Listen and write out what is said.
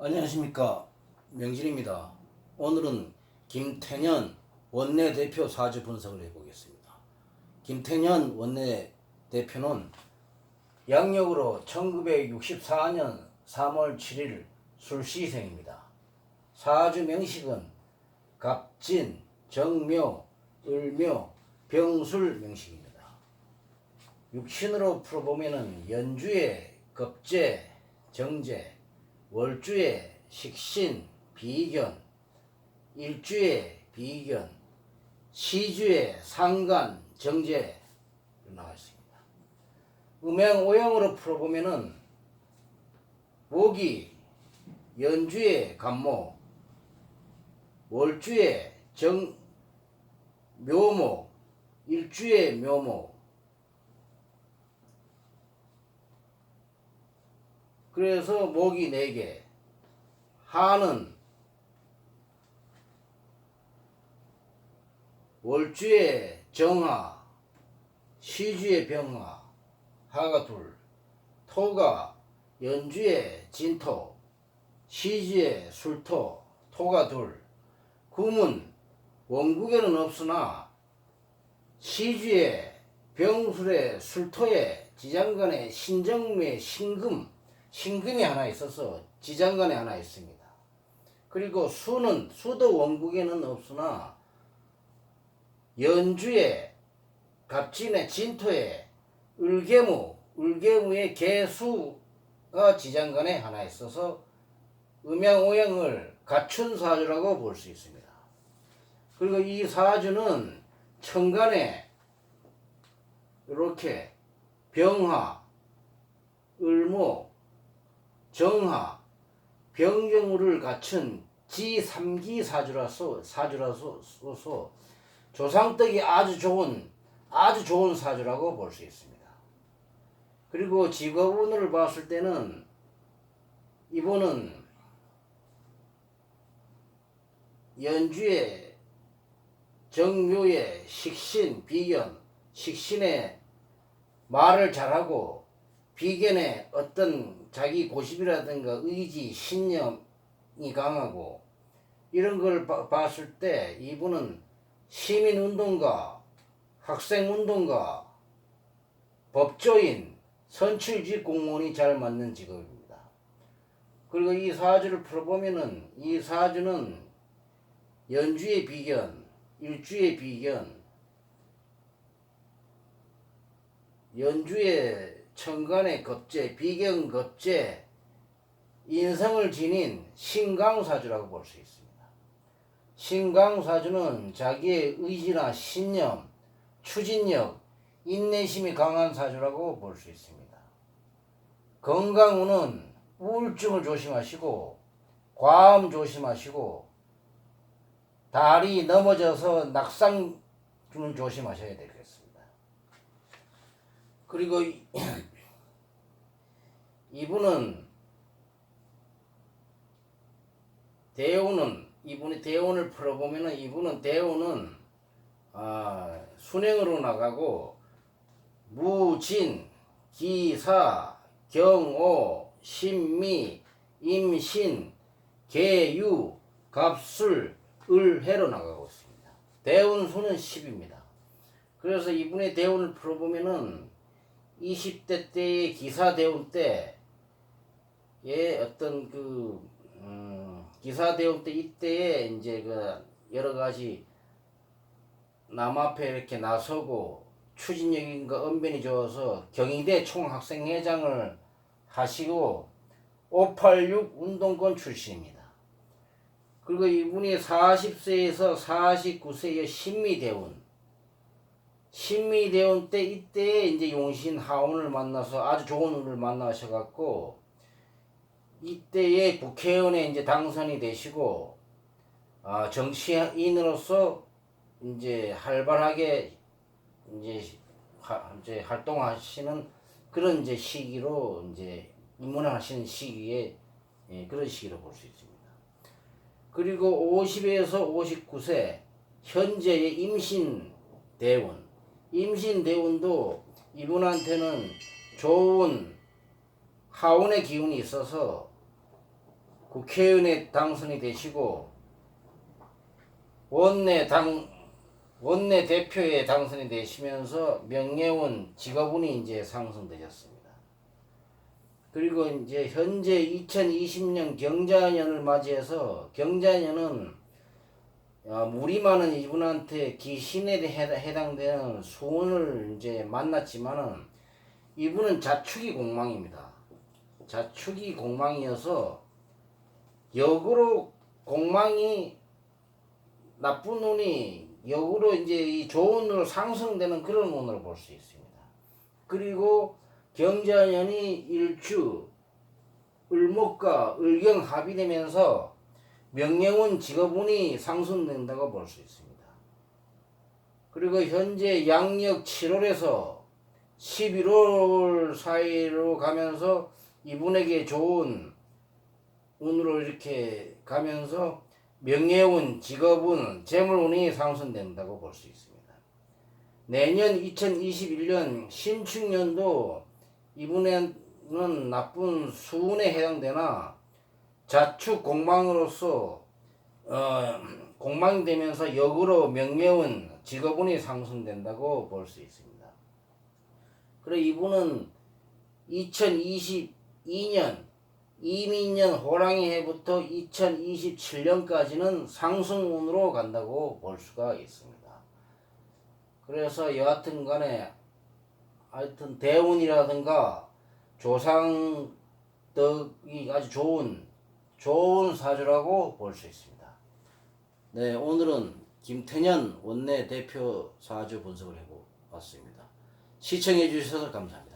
안녕하십니까 명진입니다. 오늘은 김태년 원내대표 사주 분석을 해보겠습니다. 김태년 원내대표는 양력으로 1964년 3월 7일 술시생입니다. 사주 명식은 갑진, 정묘, 을묘, 병술 명식입니다. 육신으로 풀어보면은 연주에 겁재, 정제, 월주에 식신, 비견, 일주에 비견, 시주에 상간, 정제 나와 있습니다. 음양 오형으로 풀어보면은 목이 연주에 간모, 월주에 정 묘목, 일주에 묘목, 그래서 목이 네 개, 하는 월주에 정하, 시주에 병하, 하가 둘, 토가 연주에 진토, 시주에 술토, 토가 둘, 금은 원국에는 없으나 시주에 병술에 술토에 지장간에 신정매 신금 신금이 하나 있어서 지장간에 하나 있습니다. 그리고 수는 수도 원국에는 없으나 연주에 갑진의 진토에 을개무 을개무의 개수가 지장간에 하나 있어서 음양오양을 갖춘 사주라고 볼 수 있습니다. 그리고 이 사주는 천간에 이렇게 병화, 을모, 정하, 병정우를 갖춘 지3기 사주라서 사주라서 서 조상덕이 아주 좋은 아주 좋은 사주라고 볼 수 있습니다. 그리고 직업운을 봤을 때는 이분은 연주에 정묘에 식신 비견 식신에 말을 잘하고 비견에 어떤 자기 고집이라든가 의지 신념이 강하고 이런 걸 봐- 봤을 때 이분은 시민운동가 학생운동가 법조인 선출직 공무원이 잘 맞는 직업입니다. 그리고 이 사주를 풀어보면은 이 사주는 연주의 비견, 일주의 비견, 연주의 천간의 겁재, 비견 겁재, 인성을 지닌 신강사주라고 볼 수 있습니다. 신강사주는 자기의 의지나 신념, 추진력, 인내심이 강한 사주라고 볼 수 있습니다. 건강운은 우울증을 조심하시고 과음 조심하시고 다리 넘어져서 낙상 좀 조심하셔야 되겠습니다. 그리고 이- 이분은 대우는 이분이 대운을 풀어보면은 이분은 대우는 아, 순행으로 나가고 무진, 기사, 경오, 신미, 임신, 계유, 갑술, 을해로 나가고 있습니다. 대운수는 10입니다. 그래서 이분의 대운을 풀어보면은 20대 때의 기사 대운 때의 어떤 그 음, 기사 대운 때 이때에 이제 그 여러 가지 남 앞에 이렇게 나서고 추진력인가 언변이 좋아서 경희대 총학생회장을 하시고 586 운동권 출신입니다. 그리고 이분이 40세에서 49세의 신미대원 신미대원 때 이때 이제 용신 하원을 만나서 아주 좋은 운을 만나셔갖고 이때에 국회의원에 이제 당선이 되시고 아, 정치인으로서 이제 활발하게 이제 하, 이제 활동하시는 그런 이제 시기로 이제 입문하시는 시기에 예, 그런 시기로 볼 수 있습니다. 그리고 50에서 59세 현재의 임신 대원, 임신 대원도 이분한테는 좋은 하원의 기운이 있어서 국회의원에 당선이 되시고 원내 당 원내 대표에 당선이 되시면서 명예원 직업운이 이제 상승되셨습니다. 그리고 이제 현재 2020년 경자년을 맞이해서 경자년은 어, 무리 많은 이분한테 기신에 해- 해당되는 수원을 이제 만났지만은 이분은 자축이 공망입니다. 자축이 공망이어서 역으로 공망이 나쁜 운이 역으로 이제 이 좋은 운으로 상승되는 그런 운으로 볼 수 있습니다. 그리고 경자년이 일주 을목과 을경 합의되면서 명예운 직업운이 상승된다고 볼 수 있습니다. 그리고 현재 양력 7월에서 11월 사이로 가면서 이분에게 좋은 운으로 이렇게 가면서 명예운, 직업운, 재물운이 상승된다고 볼 수 있습니다. 내년 2021년 신축년도 이분에는 나쁜 수운에 해당되나 자축 공망으로서 어, 공망이 되면서 역으로 명예운, 직업운이 상승된다고 볼 수 있습니다. 그래 이분은 2022년 이민년 호랑이 해부터 2027년까지는 상승운으로 간다고 볼 수가 있습니다. 그래서 여하튼 간에 하여튼 대운이라든가 조상덕이 아주 좋은 좋은 사주라고 볼 수 있습니다. 네, 오늘은 김태년 원내 대표 사주 분석을 해보았습니다. 시청해 주셔서 감사합니다.